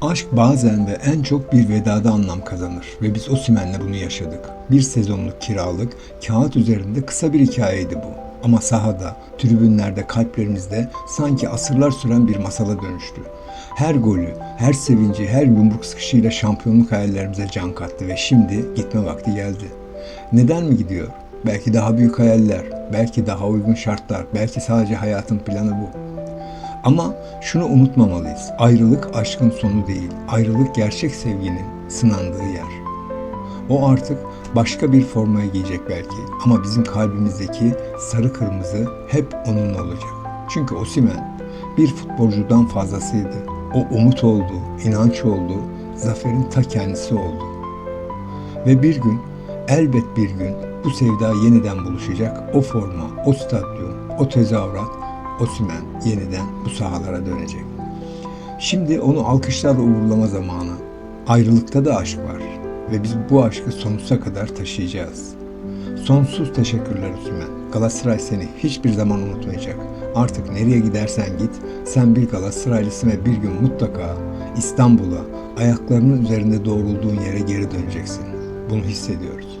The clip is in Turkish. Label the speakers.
Speaker 1: Aşk bazen ve en çok bir vedada anlam kazanır ve biz Osimen'le bunu yaşadık. Bir sezonluk kiralık, kağıt üzerinde kısa bir hikayeydi bu. Ama sahada, tribünlerde, kalplerimizde sanki asırlar süren bir masala dönüştü. Her golü, her sevinci, her yumruk sıkışıyla şampiyonluk hayallerimize can kattı ve şimdi gitme vakti geldi. Neden mi gidiyor? Belki daha büyük hayaller, belki daha uygun şartlar, belki sadece hayatın planı bu. Ama şunu unutmamalıyız. Ayrılık aşkın sonu değil. Ayrılık gerçek sevginin sınandığı yer. O artık başka bir formaya giyecek belki ama bizim kalbimizdeki sarı kırmızı hep onunla olacak. Çünkü Osimen bir futbolcudan fazlasıydı. O umut oldu, inanç oldu, zaferin ta kendisi oldu. Ve bir gün, elbet bir gün bu sevda yeniden buluşacak. O forma, o stadyum, o tezahürat, Osimen yeniden bu sahalara dönecek. Şimdi onu alkışlarla uğurlama zamanı. Ayrılıkta da aşk var ve biz bu aşkı sonsuza kadar taşıyacağız. Sonsuz teşekkürler Osimen. Galatasaray seni hiçbir zaman unutmayacak. Artık nereye gidersen git, sen bir Galatasaraylısın ve bir gün mutlaka İstanbul'a ayaklarının üzerinde doğrulduğun yere geri döneceksin. Bunu hissediyoruz.